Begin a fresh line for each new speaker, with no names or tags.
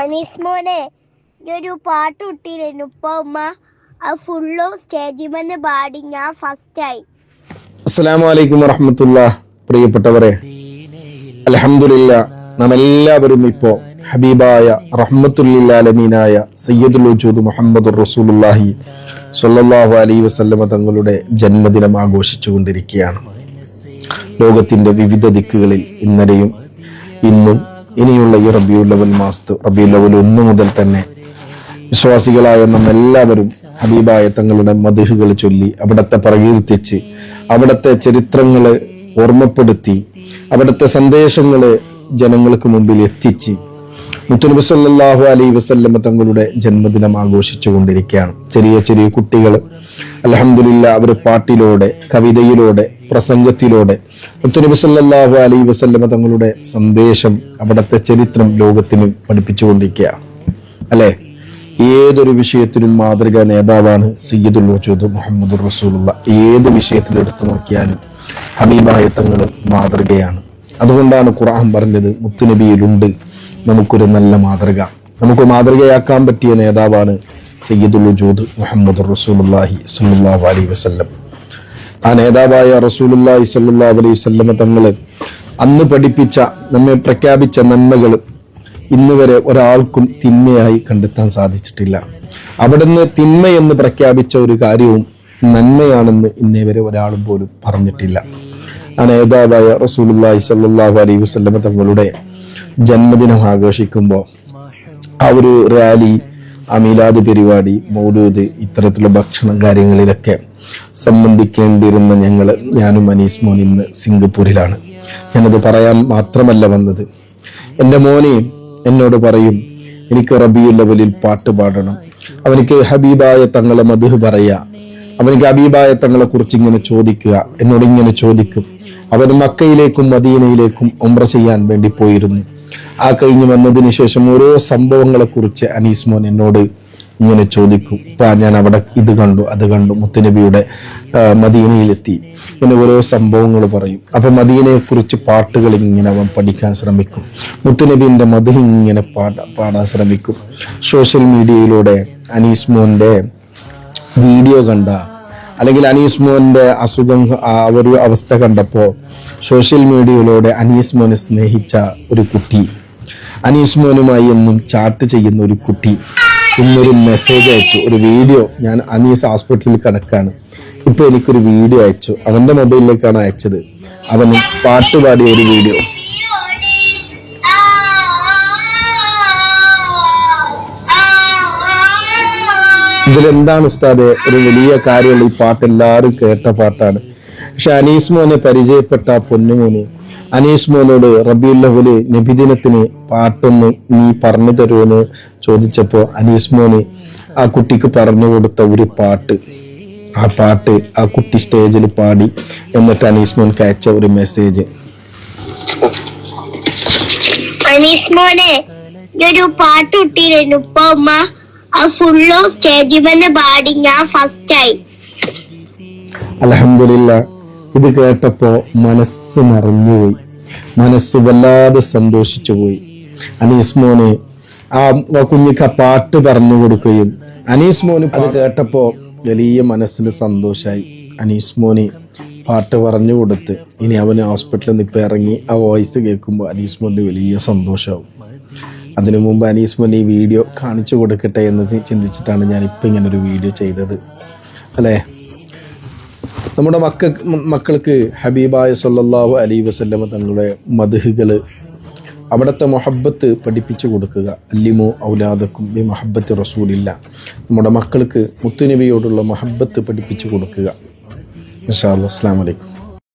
അനീസ് മോനെ ഒരു പാട്ട് ഇട്ടിരുന്നു. ഉപ്പ ഉമ്മ ആ ഫുള്ളും സ്റ്റേജിൽ വന്ന് പാടി ഞാൻ ഫസ്റ്റായി
അസ്സലാമു അലൈക്കും വറഹമത്തുള്ള പ്രിയപ്പെട്ടവരെ അലഹമില്ല നാം എല്ലാവരും ഇപ്പോ ഹബീബായ റഹ്മത്തുല്ലാലമീനായ സയ്യദുൽ വജൂദ് മുഹമ്മദ് റസൂലുല്ലാഹി സൊല്ലാഹു അലൈ വസല്ലമ തങ്ങളുടെ ജന്മദിനം ആഘോഷിച്ചുകൊണ്ടിരിക്കുകയാണ്. ലോകത്തിന്റെ വിവിധ ദിക്കുകളിൽ ഇന്നലെയും ഇന്നും ഇനിയുള്ള ഈ റബിയുൽ ലവൽ മാസത്ത് റബിയുൽ ലവൽ ഒന്ന് മുതൽ തന്നെ വിശ്വാസികളായ നാം എല്ലാവരും ഹബീബായ തങ്ങളുടെ മധുഹുകൾ ചൊല്ലി അവിടത്തെ പ്രകീർത്തിച്ച് അവിടത്തെ ചരിത്രങ്ങളെ ഓർമ്മപ്പെടുത്തി അവിടുത്തെ സന്ദേശങ്ങളെ ജനങ്ങൾക്ക് മുമ്പിൽ എത്തിച്ച് മുത്തുനബി സല്ലാഹു അലൈ വസല്ലമ തങ്ങളുടെ ജന്മദിനം ആഘോഷിച്ചു കൊണ്ടിരിക്കുകയാണ് ചെറിയ ചെറിയ കുട്ടികൾ അലഹമില്ല അവർ പാട്ടിലൂടെ കവിതയിലൂടെ പ്രസംഗത്തിലൂടെ മുത്തുനബി സല്ലാഹു അലൈ വസല്ലമ തങ്ങളുടെ സന്ദേശം അവിടുത്തെ ചരിത്രം ലോകത്തിന് പഠിപ്പിച്ചുകൊണ്ടിരിക്കുകയാണ്. അല്ലേ? ഏതൊരു വിഷയത്തിനും മാതൃക നേതാവാണ് സയ്യിദുൽ വജൂദ് മുഹമ്മദ് റസൂലുള്ള. ഏത് വിഷയത്തിൽ എടുത്തു നോക്കിയാലും ഹബീബായ തങ്ങൾ മാതൃകയാണ്. അതുകൊണ്ടാണ് ഖുർആൻ പറഞ്ഞത് മുത്തുനബിയിലുണ്ട്. നമുക്കൊരു നല്ല മാതൃക. നമുക്ക് മാതൃകയാക്കാൻ പറ്റിയ നേതാവാണ് സയ്യിദുൽ ജൂദ് മുഹമ്മദ് റസൂലുല്ലാഹി സ്വല്ലല്ലാഹു അലൈഹി വസല്ലം. ആ നേതാവായ റസൂലുല്ലാഹി സല്ലാ അലൈഹി വസല്ലമ തങ്ങൾ അന്ന് പഠിപ്പിച്ച നമ്മെ പ്രഖ്യാപിച്ച നന്മകൾ ഇന്ന് വരെ ഒരാൾക്കും തിന്മയായി കണ്ടെത്താൻ സാധിച്ചിട്ടില്ല. അവിടുന്ന് തിന്മയെന്ന് പ്രഖ്യാപിച്ച ഒരു കാര്യവും നന്മയാണെന്ന് ഇന്നേ വരെ ഒരാളും പോലും പറഞ്ഞിട്ടില്ല. ആ നേതാവായ റസൂലുല്ലാഹി സ്വല്ലല്ലാഹു അലൈഹി വസല്ലമ തങ്ങളുടെ ജന്മദിനം ആഘോഷിക്കുമ്പോൾ ആ ഒരു റാലി അമീലാദ് മീലാദ് പരിപാടി മൗലൂദ് ഇത്തരത്തിലുള്ള ഭക്ഷണം കാര്യങ്ങളിലൊക്കെ സംബന്ധിക്കേണ്ടിയിരുന്ന ഞങ്ങൾ ഞാനും അനീസ് മോൻ ഇന്ന് സിംഗപ്പൂരിലാണ്. ഞാനത് പറയാൻ മാത്രമല്ല വന്നത്. എന്റെ മോനെ എന്നോട് പറയും എനിക്ക് റബിയുള്ളവലിൽ പാട്ട് പാടണം. അവനിക്ക് ഹബീബായ തങ്ങളെ മധു പറയാ. അവനിക്ക് അബീബായ തങ്ങളെ കുറിച്ച് ഇങ്ങനെ ചോദിക്കുക എന്നോട് ഇങ്ങനെ ചോദിക്കും. അവൻ മക്കയിലേക്കും മദീനയിലേക്കും ഒമ്ര ചെയ്യാൻ വേണ്ടി പോയിരുന്നു. ആ കഴിഞ്ഞ് വന്നതിന് ശേഷം ഓരോ സംഭവങ്ങളെ കുറിച്ച് അനീസ് മോൻ എന്നോട് ഇങ്ങനെ ചോദിക്കും. ഇപ്പൊ ഞാൻ അവിടെ ഇത് കണ്ടു അത് കണ്ടു മുത്തുനബിയുടെ മദീനയിലെത്തി. പിന്നെ ഓരോ സംഭവങ്ങൾ പറയും. അപ്പൊ മദീനയെ കുറിച്ച് പാട്ടുകൾ ഇങ്ങനെ അവൻ പഠിക്കാൻ ശ്രമിക്കും. മുത്തുനബിന്റെ മധു ഇങ്ങനെ പാടാ പാടാൻ ശ്രമിക്കും. സോഷ്യൽ മീഡിയയിലൂടെ അനീസ് മോന്റെ വീഡിയോ കണ്ട അല്ലെങ്കിൽ അനീസ് മോന്റെ അസുഖം ഒരു അവസ്ഥ കണ്ടപ്പോൾ സോഷ്യൽ മീഡിയയിലൂടെ അനീസ് മോനെ സ്നേഹിച്ച ഒരു കുട്ടി. അനീസ് മോനുമായി എന്നും ചാറ്റ് ചെയ്യുന്ന ഒരു കുട്ടി. ഇന്നൊരു മെസ്സേജ് അയച്ചു. ഒരു വീഡിയോ ഞാൻ അനീസ് ഹോസ്പിറ്റലിൽ കിടക്കാണ്. ഇപ്പോൾ എനിക്കൊരു വീഡിയോ അയച്ചു. അവന്റെ മൊബൈലിലേക്കാണ് അയച്ചത്. അവന് പാട്ടുപാടിയ ഒരു വീഡിയോ ഇതിലെന്താണ് ഉസ്താദെ? ഒരു വലിയ കാര്യമുള്ള ഈ പാട്ട് എല്ലാവരും കേട്ട പാട്ടാണ്. പക്ഷെ അനീസ് മോനെ പരിചയപ്പെട്ട പൊന്നുമോന് അനീസ് മോനോട് റബിയുല്ലഹുൽ നബിദിനത്തിന് പാട്ടൊന്ന് നീ പറഞ്ഞു തരുമെന്ന് ചോദിച്ചപ്പോ അനീസ് മോന് ആ കുട്ടിക്ക് പറഞ്ഞു കൊടുത്ത ഒരു പാട്ട് ആ പാട്ട് ആ കുട്ടി സ്റ്റേജിൽ പാടി എന്നിട്ട് അനീസ് മോൻക്ക് അയച്ച ഒരു മെസ്സേജ്.
അനീസ് മോനെ ഒരു പാട്ട് കിട്ടിയിരുന്നു ഉപ്പ ഉമ്മ? പാടി ഞാൻ ഫസ്റ്റായി
അലഹമില്ല ഇത് കേട്ടപ്പോ മനസ്സ് നിറഞ്ഞുപോയി മനസ്സ് വല്ലാതെ സന്തോഷിച്ചു പോയി അനീസ് മോനെ ആ കുഞ്ഞിക്ക പാട്ട് പറഞ്ഞു കൊടുക്കുകയും അനീസ് മോന് അത് കേട്ടപ്പോ വലിയ മനസ്സിന് സന്തോഷായി. അനീസ് മോനെ പാട്ട് പറഞ്ഞു കൊടുത്ത് ഇനി അവന് ഹോസ്പിറ്റലിൽ നിന്ന് ഇപ്പം ഇറങ്ങി ആ വോയിസ് കേൾക്കുമ്പോൾ അനീസ് മോന് വലിയ സന്തോഷമാവും അതിനു മുമ്പ് അനീസ് മുൻ ഈ വീഡിയോ കാണിച്ചു കൊടുക്കട്ടെ എന്ന് ചിന്തിച്ചിട്ടാണ് ഞാൻ ഇപ്പം ഇങ്ങനെ ഒരു വീഡിയോ ചെയ്തത്. അല്ലേ? നമ്മുടെ മക്ക മക്കൾക്ക് ഹബീബായ സല്ലല്ലാഹു അലൈ വസല്ലമ തങ്ങളുടെ മധുഹുകൾ അവിടുത്തെ മൊഹബത്ത് പഠിപ്പിച്ചു കൊടുക്കുക. അല്ലിമോ ഔലാദക്കും ബി മഹബത്ത് റസൂലില്ല. നമ്മുടെ മക്കൾക്ക് മുത്തുനബിയോടുള്ള മഹബത്ത് പഠിപ്പിച്ചു കൊടുക്കുക. ഇൻഷാ അല്ലാ അസ്സാം വലൈക്കും